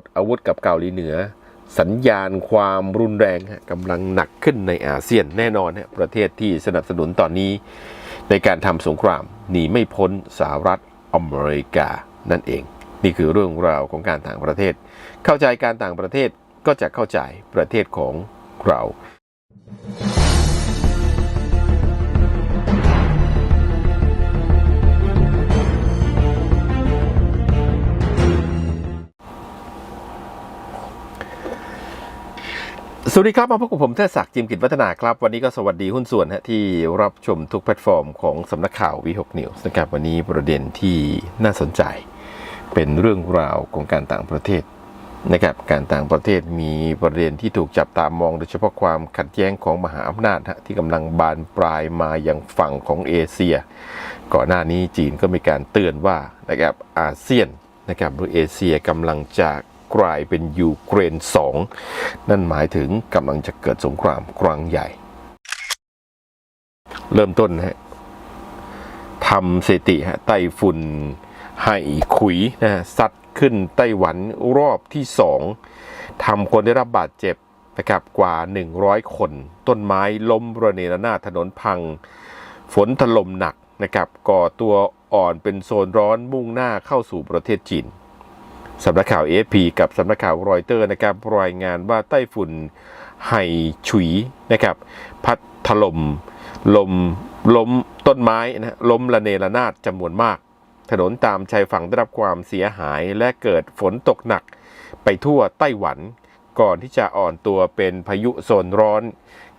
ดอาวุธกับเกาหลีเหนือ สัญญาณความรุนแรงกำลังหนักขึ้นในอาเซียนแน่นอนประเทศที่สนับสนุนตอนนี้ ในการทำสงครามหนีไม่พ้นสหรัฐอเมริกานั่นเอง นี่คือเรื่องราวของการต่างประเทศ เข้าใจการต่างประเทศก็จะเข้าใจประเทศของเรา สวัสดีครับ มาพบกับผมเทศศักดิ์จิมกิจวัฒนาครับ วันนี้ก็สวัสดีหุ้นส่วนที่รับชมทุกแพลตฟอร์มของสำนักข่าววีหกนิวส์นะครับวันนี้ประเด็นที่น่าสนใจ เป็นเรื่องราวของการต่างประเทศนะครับการต่างประเทศมีประเด็นที่ถูกจับตามอง โดยเฉพาะความขัดแย้งของมหาอำนาจที่กำลังบานปลายมาอยังฝั่งของเอเชีย ก่อนหน้านี้จีนก็มีการเตือนว่านะครับอาเซียนนะครับหรือเอเชียกำลังจะ กลายเป็นยูเครน 2 นั่นหมายถึงกำลังจะเกิดสงครามครั้งใหญ่ เริ่มต้นนะฮะทำสถิติฮะไต้ฝุ่นไห่ขุยนะฮะซัดขึ้นไต้หวันรอบที่สองทำคนได้รับบาดเจ็บนะครับกว่า 100 คน ต้นไม้ล้มระเนระนาดถนนพัง ฝนถล่มหนักนะครับก่อตัวอ่อนเป็นโซนร้อนมุ่งหน้าเข้าสู่ประเทศจีน สำนักข่าว AFP กับสำนักข่าวรอยเตอร์นะครับรายงานว่าไต้ฝุ่นไห่ฉุยนะครับ พัดถล่มลมล้มต้นไม้นะล้มระเนระนาดจำนวนมาก ถนนตามชายฝั่งได้รับความเสียหายและเกิดฝนตกหนักไปทั่วไต้หวัน ก่อนที่จะอ่อนตัวเป็นพายุโซนร้อน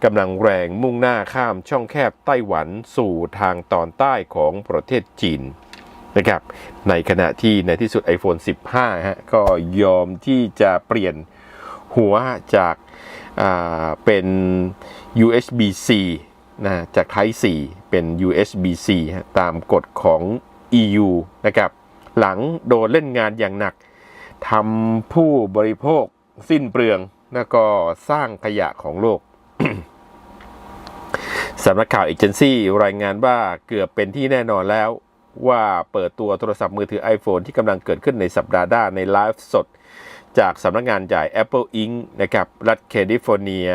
กำลังแรงมุ่งหน้าข้ามช่องแคบไต้หวันสู่ทางตอนใต้ของประเทศจีน นะครับ ในขณะที่ในที่สุด iPhone 15 ฮะ ก็ยอมที่จะเปลี่ยนหัวจากอ่าเป็น USB-C นะจาก Type C เป็น USB-C ตามกฎของ EU นะครับ หลังโดนเล่นงานอย่างหนักทำผู้บริโภคสิ้นเปลือง แล้วก็สร้างขยะของโลกสำนักข่าวเอเจนซี่รายงานว่าเกือบเป็นที่แน่นอนแล้ว ว่าเปิดตัวโทรศัพท์มือถือ iPhone ที่กำลังเกิดขึ้นในสัปดาห์หน้าในไลฟ์สด จากสำนักงานใหญ่ Apple Inc. นะครับ รัฐแคลิฟอร์เนีย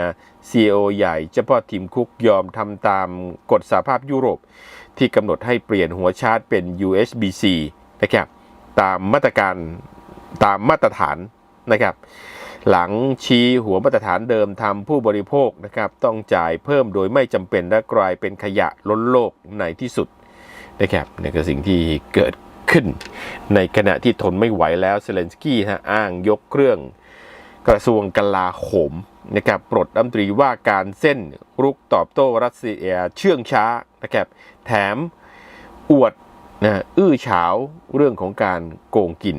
CEO ใหญ่เฉพาะทีมคุกยอมทำตามกฎสหภาพยุโรป ที่กำหนดให้เปลี่ยนหัวชาร์จเป็น USB-C นะครับตามมาตรการตามมาตรฐานนะครับ หลังชี้หัวมาตรฐานเดิมทำผู้บริโภคนะครับต้องจ่ายเพิ่มโดยไม่จำเป็นและกลายเป็นขยะล้นโลกในที่สุด นะครับนี่คือสิ่งที่เกิดขึ้น ในขณะที่ทนไม่ไหวแล้วเซเลนสกี้ฮะอ้างยกเครื่องกระทรวงกลาโหมนะครับปลดรัฐมนตรีว่าการเส้นรุกตอบโต้รัสเซียเชื่องช้านะครับแถมอวดนะอื้อฉาวเรื่องของการโกงกิน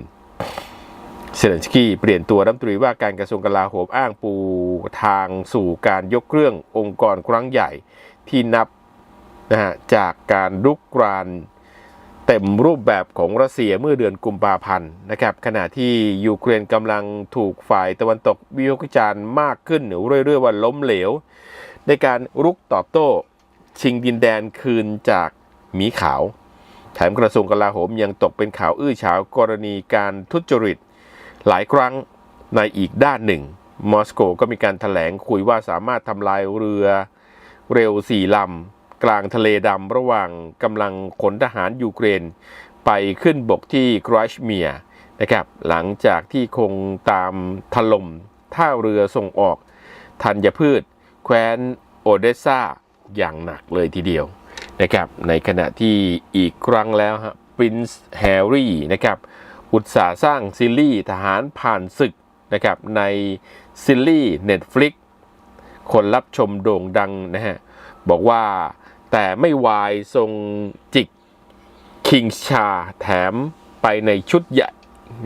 เซเลนสกี้เปลี่ยนตัวรัฐมนตรีว่าการกระทรวงกลาโหมอ้างปูทางสู่การยกเครื่ององค์กรครั้งใหญ่ ที่นับ นะฮะจากการรุกรานเต็มรูปแบบของรัสเซียเมื่อเดือนกุมภาพันธ์นะครับขณะที่ยูเครนกำลังถูกฝ่ายตะวันตกวิพากษ์วิจารณ์มากขึ้นเรื่อยๆว่าล้มเหลว ในการรุกตอบโต้ชิงดินแดนคืนจากหมีขาว แถมกระทรวงกลาโหมยังตกเป็นข่าวอื้อฉาวกรณีการทุจริต หลายครั้งในอีกด้านหนึ่ง มอสโกก็มีการถแถลงคุยว่าสามารถทำลายเรือเร็วสี่ลำ กลางทะเลดำระหว่างกำลังขนทหารยูเครน ไปขึ้นบกที่กราชเมียนะครับหลังจากที่คงตามถล่มท่าเรือส่งออกธัญพืช แคว้นโอเดสซาอย่างหนักเลยทีเดียวนะครับในขณะที่อีกครั้งแล้วฮะปรินซ์แฮร์รี่นะครับอุตสาห์สร้างซีรีส์ทหารผ่านศึกนะครับในซีรีส์ Netflix คนรับชมโด่งดังนะฮะบอกว่า แต่ไม่วายทรงจิกคิงชาแถมไปในชุดใหญ่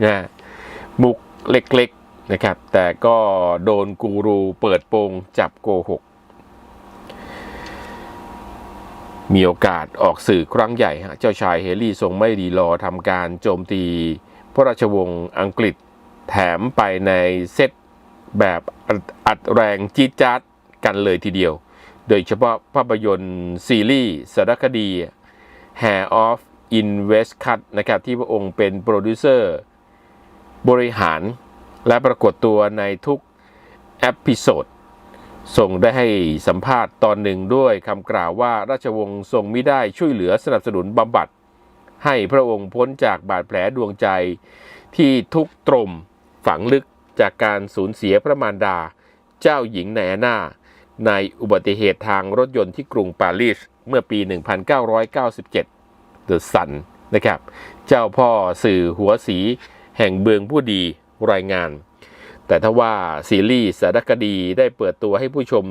นะมุกเล็กๆนะครับ แต่ก็โดนกูรูเปิดโปงจับโกหก มีโอกาสออกสื่อครั้งใหญ่ฮะเจ้าชายเฮลี่ทรงไม่ดีรอทำการโจมตีพระราชวงศ์อังกฤษ แถมไปในเซตแบบอัดอัดแรงจี๊ดจ๊าดกันเลยทีเดียว โดยเฉพาะภาพยนตร์ ซีรีส์สารคดี Hair of in West Cut นะครับที่พระองค์เป็นโปรดิวเซอร์ บริหารและปรากฏตัวในทุกเอพิโซดทรงได้ให้สัมภาษณ์ตอนหนึ่งด้วยคำกล่าวว่าราชวงศ์ทรงไม่ได้ช่วยเหลือสนับสนุนบำบัด ให้พระองค์พ้นจากบาดแผลดวงใจที่ทุกตรมฝังลึกจากการสูญเสียพระมารดา เจ้าหญิงไนอาน่า ในอุบัติเหตุทางรถยนต์ที่กรุงปารีสเมื่อปี 1997 The Sun นะครับ เจ้าพ่อสื่อหัวสีแห่งเบืองผู้ดีรายงาน แต่ถ้าว่าซีรีส์สารคดีได้เปิดตัวให้ผู้ชม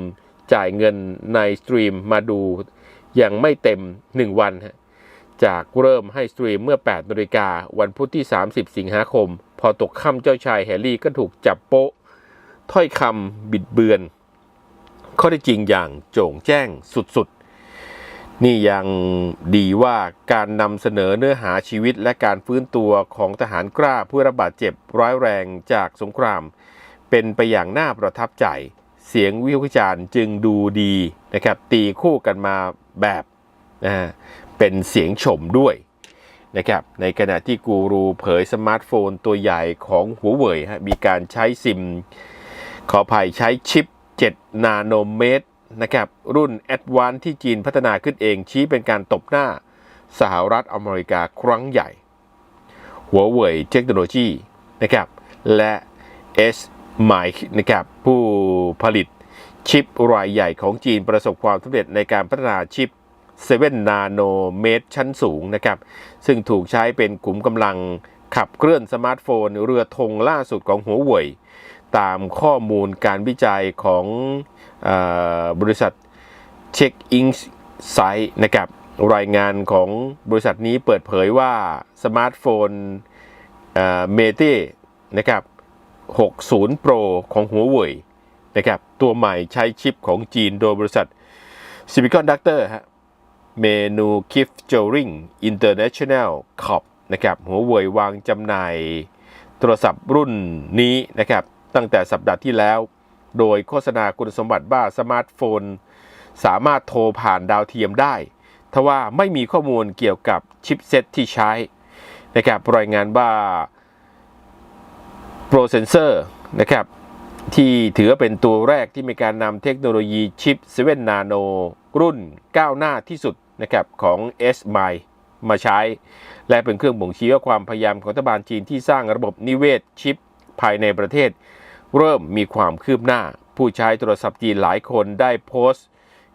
จ่ายเงินในสตรีมมาดูอย่างไม่เต็ม 1 วัน จากเริ่มให้สตรีมเมื่อ 8นาฬิกาวันพุธที่ 30 สิงหาคม พอตกค่ำเจ้าชายแฮร์รี่ก็ถูกจับโป๊ะ ถ้อยคำบิดเบือน ข้อได้จริงอย่างโจ่งแจ้งสุดๆ นี่ยังดีว่าการนำเสนอเนื้อหาชีวิตและการฟื้นตัวของทหารกล้าผู้ระบาดเจ็บร้ายแรงจากสงคราม เป็นไปอย่างน่าประทับใจ เสียงวิพากษ์วิจารณ์จึงดูดีนะครับตีคู่กันมาแบบนะฮะเป็นเสียงชมด้วยนะครับในขณะที่กูรูเผยสมาร์ทโฟนตัวใหญ่ของหัวเว่ยฮะมีการใช้ซิม ขออภัยใช้ชิป 7 นาโนเมตรนะครับรุ่น a d v a n c e ที่จีนพัฒนาขึ้นเองชี้เป็นการตบหน้าสหรัฐอเมริกาครั้งใหญ่ หัวเว่ยเทคโนโลยีนะครับและ S m i c นะครับผู้ผลิตชิปรายใหญ่ของจีนประสบความสำเร็จในการพัฒนาชิป7นาโนเมตรชั้นสูงนะครับ ซึ่งถูกใช้เป็นขุมกำลังขับเคลื่อนสมาร์ทโฟน เรือธงล่าสุดของหัวเว่ย ตามข้อมูลการวิจัยของอบริษัทเช็คอิงไซนะครับรายงานของบริษัทนี้เปิดเผยว่าสมาร์ทโฟนเมเตนะครับ60 Pro ของหัวเว่ยนะครับตัวใหม่ใช้ชิปของจีนโดยบริษัท s i m i c o n d u c t o r ฮะเมนูคิฟโจริงอินเตอร์เนชั่นแนลคอปนะครับหัวเว่ยวางจำหน่ายโทรศัพท์รุ่นนี้นะครับ ตั้งแต่สัปดาห์ที่แล้ว โดยโฆษณาคุณสมบัติว่าสมาร์ทโฟน สามารถโทรผ่านดาวเทียมได้ทว่าไม่มีข้อมูลเกี่ยวกับชิปเซ็ตที่ใช้นะครับรายงานว่าโปรเซนเซอร์นะครับที่ถือว่าเป็นตัวแรกที่มีการนำเทคโนโลยีชิป7นาโนรุ่นก้าวหน้าที่สุดนะครับของ s m i มาใช้ และเป็นเครื่องบ่งชี้ว่าความพยายามของรัฐบาลจีนที่สร้างระบบนิเวศชิปภายในประเทศ เริ่มมีความคืบหน้า ผู้ใช้โทรศัพท์จีนหลายคนได้โพสต์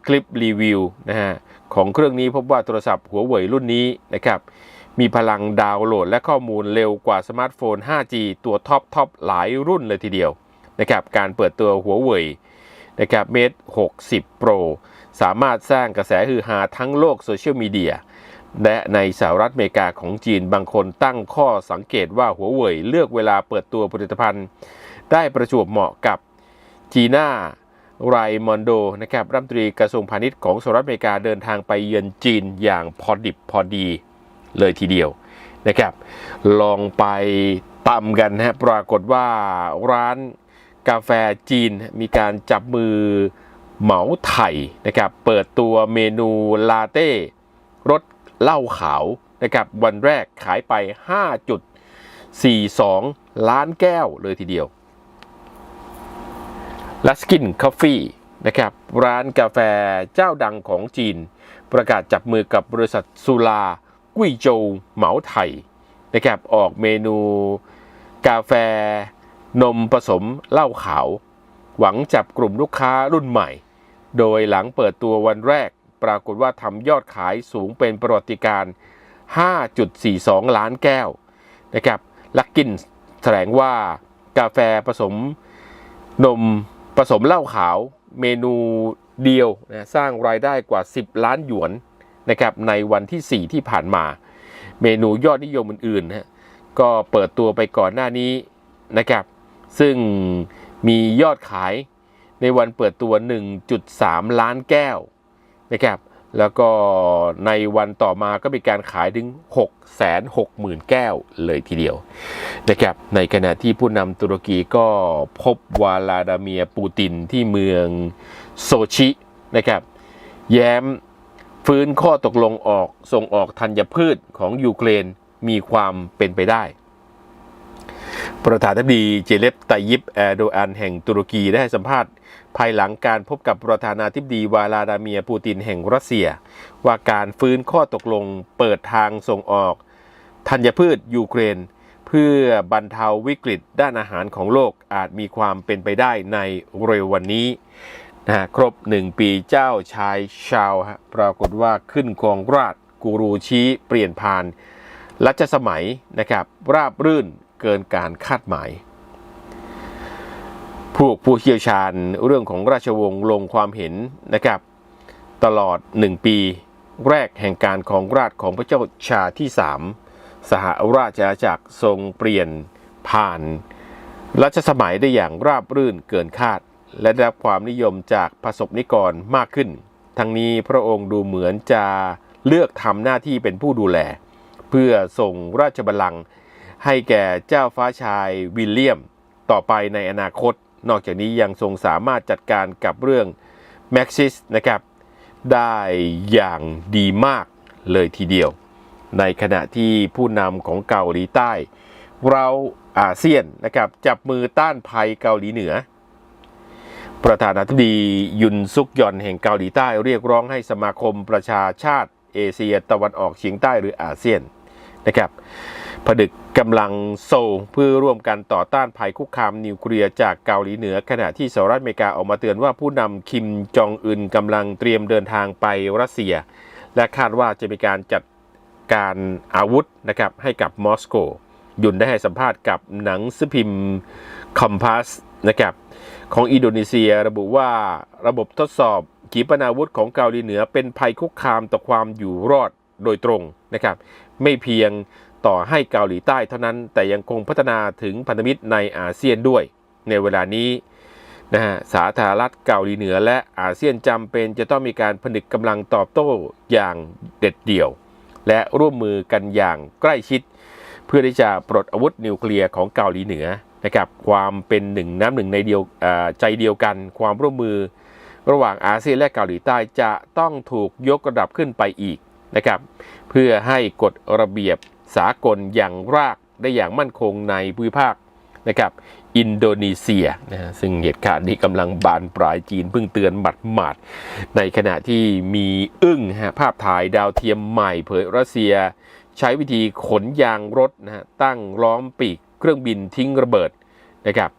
คลิปรีวิวนะฮะของเครื่องนี้พบว่าโทรศัพท์หัวเว่ยรุ่นนี้นะครับมีพลังดาวน์โหลดและข้อมูลเร็วกว่าสมาร์ทโฟน 5G ตัวท็อปท็อปหลายรุ่นเลยทีเดียวนะครับการเปิดตัวหัวเว่ยนะครับเมตร60 Pro สามารถสร้างกระแสฮือฮาทั้งโลกโซเชียลมีเดียและในสหรัฐอเมริกาของจีนบางคนตั้งข้อสังเกตว่าหัวเว่ยเลือกเวลาเปิดตัวผลิตภัณฑ์ ได้ประจวบเหมาะกับจีน่าไรมอนโดนะครับรัฐมนตรีกระทรวงพาณิชย์ของสหรัฐอเมริกาเดินทางไปเยือนจีนอย่างพอดิบพอดีเลยทีเดียวนะครับ ลองไปตำกันนะปรากฏว่าร้านกาแฟจีนมีการจับมือเหมาไถ่นะครับ เปิดตัวเมนูลาเต้รสเหล้าขาวนะครับ วันแรกขายไป 5.42 ล้านแก้วเลยทีเดียว ลัสกินคอฟฟี่นะครับร้านกาแฟเจ้าดังของจีน ประกาศจับมือกับบริษัทสุลากุ้ยโจวเหมาไทยนะครับออกเมนูกาแฟนมผสมเหล้าขาว หวังจับกลุ่มลูกค้ารุ่นใหม่ โดยหลังเปิดตัววันแรก ปรากฏว่าทำยอดขายสูงเป็นประวัติการ 5.42 ล้านแก้วนะครับลักกินแถลงว่ากาแฟผสมนม ผสมเหล้าขาวเมนูเดียวนะสร้างรายได้กว่า 10 ล้านหยวนนะครับในวันที่ 4 ที่ผ่านมา เมนูยอดนิยมอื่นๆนะก็เปิดตัวไปก่อนหน้านี้นะครับ ซึ่งมียอดขายในวันเปิดตัว 1.3 ล้านแก้วนะครับ แล้วก็ในวันต่อมาก็มีการขายถึง 6 6 0 0 0 0 แก้วเลยทีเดียวนะครับในขณะที่ผู้นำตุรกีก็พบวาลาดาเมียปูตินที่เมืองโซชินะครับแย้มฟื้นข้อตกลงออกส่งออกธัญพืชของยูเครนมีความเป็นไปได้ ประธานาธิบดีเจเลปไตยิปแอโดอันแห่งตุรกีได้ให้สัมภาษณ์ ภายหลังการพบกับประธานาธิบดีวลาดาเมียปูตินแห่งรัสเซีย ว่าการฟื้นข้อตกลงเปิดทางส่งออกธัญพืชยูเครน เพื่อบรรเทาวิกฤตด้านอาหารของโลกอาจมีความเป็นไปได้ในเร็ววันนี้นะครบหนึ่งปีเจ้าชายชาวฮะปรากฏว่าขึ้นครองราชกูรูชี้เปลี่ยนผ่านรัชสมัยนะครับราบรื่น เกินการคาดหมาย พวกผู้เชี่ยวชาญเรื่องของราชวงศ์ลงความเห็นนะครับ ตลอดหนึ่งปี แรกแห่งการของราชของพระเจ้าชาที่สามสหราชอาณาจักรทรงเปลี่ยนผ่านรัชสมัยได้อย่างราบรื่นเกินคาด และได้รับความนิยมจากประสบนิกรมากขึ้น ทั้งนี้พระองค์ดูเหมือนจะเลือกทำหน้าที่เป็นผู้ดูแล เพื่อส่งราชบัลลังก์ ให้แก่เจ้าฟ้าชายวิลเลียมต่อไปในอนาคต นอกจากนี้ยังทรงสามารถจัดการกับเรื่องแม็กซิสนะครับได้อย่างดีมากเลยทีเดียว ในขณะที่ผู้นำของเกาหลีใต้ เราอาเซียนนะครับจับมือต้านภัยเกาหลีเหนือ ประธานาธิบดียุนซุกยอนแห่งเกาหลีใต้เรียกร้องให้สมาคมประชาชาติเอเชียตะวันออกเฉียงใต้หรืออาเซียนนะครับ ผดึกกำลังโซลเพื่อร่วมกันต่อต้านภัยคุกคามนิวเคลียร์จากเกาหลีเหนือ ขณะที่สหรัฐอเมริกาออกมาเตือนว่าผู้นำคิมจองอึนกำลังเตรียมเดินทางไปรัสเซีย และคาดว่าจะมีการจัดการอาวุธนะครับให้กับมอสโก ยุนได้ให้สัมภาษณ์กับหนังสือพิมพ์คอมพาสนะครับของอินโดนีเซียระบุว่าระบบทดสอบขีปนาวุธของเกาหลีเหนือเป็นภัยคุกคามต่อความอยู่รอดโดยตรงนะครับไม่เพียง ต่อให้เกาหลีใต้เท่านั้น แต่ยังคงพัฒนาถึงพันธมิตรในอาเซียนด้วย ในเวลานี้นะฮะสาธารณรัฐเกาหลีเหนือและอาเซียนจำเป็นจะต้องมีการผนึกกำลังตอบโต้อย่างเด็ดเดี่ยว และร่วมมือกันอย่างใกล้ชิด เพื่อที่จะปลดอาวุธนิวเคลียร์ของเกาหลีเหนือนะครับความเป็นหนึ่งน้ำหนึ่งในเดียวใจเดียวกัน ความร่วมมือ ระหว่างอาเซียนและเกาหลีใต้จะต้องถูกยกระดับขึ้นไปอีกนะครับเพื่อให้กฎระเบียบ สากลอย่างรากได้อย่างมั่นคงในภูมิภาคนะครับอินโดนีเซียนะฮะซึ่งเหตุการณ์นี้กำลังบานปลายจีนเพิ่งเตือนหมัดหมาดในขณะที่มีอึ้งฮะภาพถ่ายดาวเทียมใหม่เผยรัสเซีย ใช้วิธีขนยางรถนะฮะตั้งล้อมปีกเครื่องบินทิ้งระเบิดนะครับ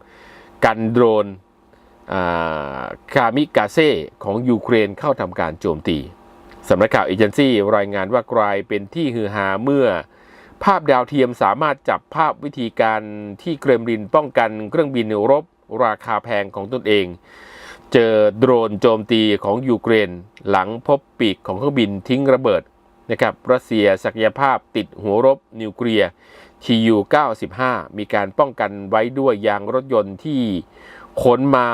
กันโดรนคามิกาเซ่ของยูเครนเข้าทำการโจมตีสำนักข่าวเอเจนซี่รายงานว่ากลายเป็นที่ฮือฮาเมื่อ ภาพดาวเทียมสามารถจับภาพวิธีการที่เครมลินป้องกันเครื่องบินรบราคาแพงของตนเอง เจอโดรนโจมตีของยูเครน หลังพบปีกของเครื่องบินทิ้งระเบิดนะครับรัสเซียศักยภาพติดหัวรบนิวเคลียร์ TU-95 มีการป้องกันไว้ด้วยยางรถยนต์ที่ขนมา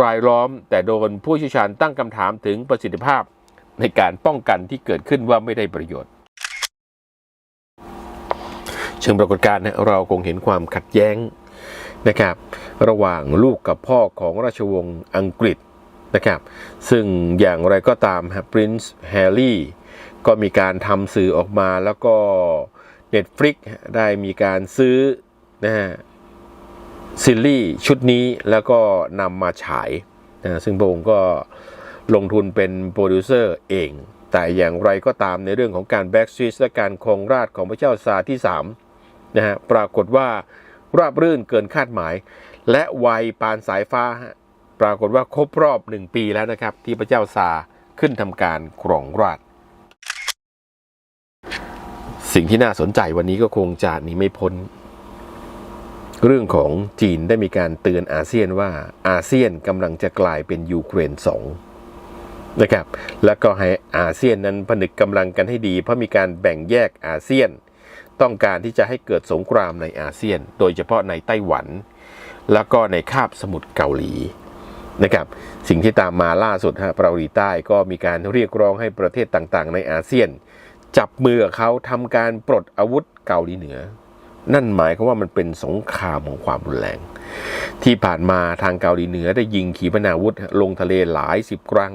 รายล้อม แต่โดนผู้เชี่ยวชาญตั้งคำถามถึงประสิทธิภาพในการป้องกันที่เกิดขึ้นว่าไม่ได้ประโยชน์ ชิงปรากฏการณ์นะเราคงเห็นความขัดแย้งนะครับ ระหว่างลูกกับพ่อของราชวงศ์อังกฤษนะครับ ซึ่งอย่างไรก็ตามฮะ Prince Harry ก็มีการทำสื่อออกมาแล้วก็ Netflix ได้มีการซื้อนะฮะซีรีส์ชุดนี้แล้วก็นำมาฉายนะซึ่งพระองค์ก็ลงทุนเป็นโปรดิวเซอร์เอง แต่อย่างไรก็ตามในเรื่องของการแบ็กสวิชและการครองราชของพระเจ้าซาที่ 3 นะฮะปรากฏว่าราบรื่นเกินคาดหมาย และวัยปานสายฟ้า ปรากฏว่าครบรอบหนึ่งปีแล้วนะครับ ที่พระเจ้าซาขึ้นทำการครองราชสิ่งที่น่าสนใจวันนี้ก็คงจะหนีไม่พ้น เรื่องของจีนได้มีการเตือนอาเซียนว่าอาเซียนกำลังจะกลายเป็นยูเครนสองนะครับ แล้วก็ให้อาเซียนนั้นผนึกกำลังกันให้ดี เพราะมีการแบ่งแยกอาเซียน ต้องการที่จะให้เกิดสงครามในอาเซียน โดยเฉพาะในไต้หวัน แล้วก็ในคาบสมุทรเกาหลีนะครับสิ่งที่ตามมาล่าสุดฮะเกาหลีใต้ก็มีการเรียกร้องให้ประเทศต่างๆ ในอาเซียน จับมือเขาทำการปลดอาวุธเกาหลีเหนือ นั่นหมายความว่ามันเป็นสงครามของความรุนแรง ที่ผ่านมาทางเกาหลีเหนือได้ยิงขีปนาวุธลงทะเลหลายสิบครั้ง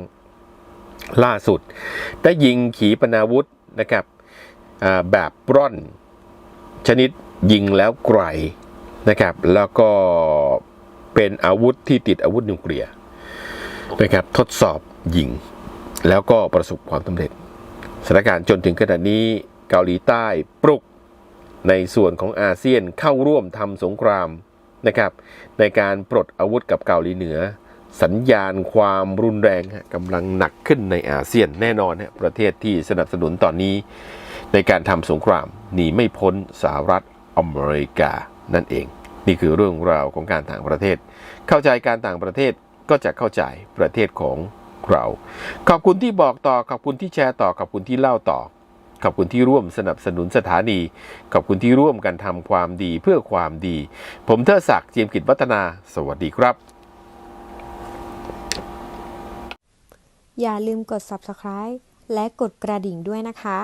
ล่าสุด ได้ยิงขีปนาวุธนะครับแบบปร่อน ชนิดยิงแล้วไกลนะครับ แล้วก็เป็นอาวุธที่ติดอาวุธนิวเคลียร์นะครับทดสอบยิง แล้วก็ประสบความสำเร็จสถานการณ์จนถึงขณะนี้เกาหลีใต้ปลุกในส่วนของอาเซียนเข้าร่วมทำสงครามนะครับในการปลดอาวุธกับเกาหลีเหนือ สัญญาณความรุนแรงกำลังหนักขึ้นในอาเซียนแน่นอนประเทศที่สนับสนุนตอนนี้ในการทำสงคราม หนีไม่พ้นสหรัฐอเมริกานั่นเอง นี่คือเรื่องราวของการต่างประเทศ เข้าใจการต่างประเทศก็จะเข้าใจประเทศของเรา ขอบคุณที่บอกต่อขอบคุณที่แชร์ต่อขอบคุณที่เล่าต่อ ขอบคุณที่ร่วมสนับสนุนสถานี ขอบคุณที่ร่วมกันทำความดีเพื่อความดี ผมเทอศักดิ์เจียมกิจวัฒนา สวัสดีครับ อย่าลืมกด subscribe และกดกระดิ่งด้วยนะคะ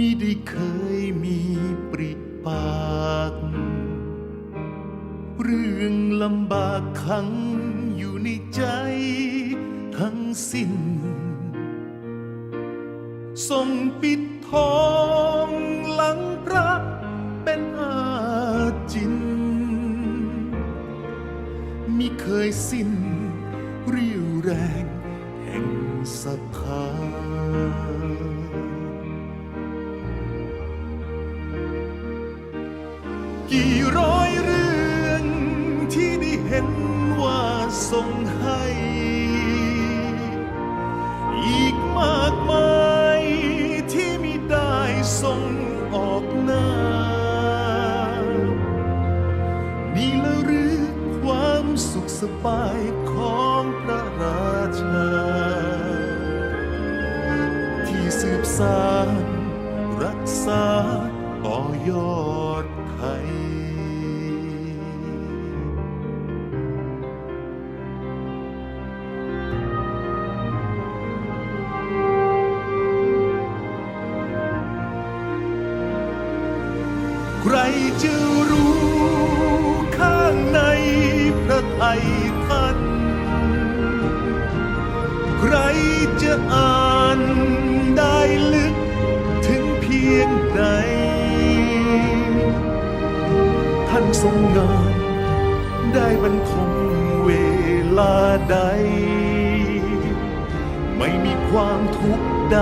มิได้เคยมีปริปาก เรื่องลำบากขังอยู่ในใจทั้งสิ้นส่งปิดทองหลังพระเป็นอาจินมิเคยสิ้น สบายของพระราชา ที่สืบสาน พรทยท่านใครจะอ่านได้ลึกถึงเพียงใด ท่านทรงงานได้บรรทมเวลาใด ไม่มีความทุกข์ใด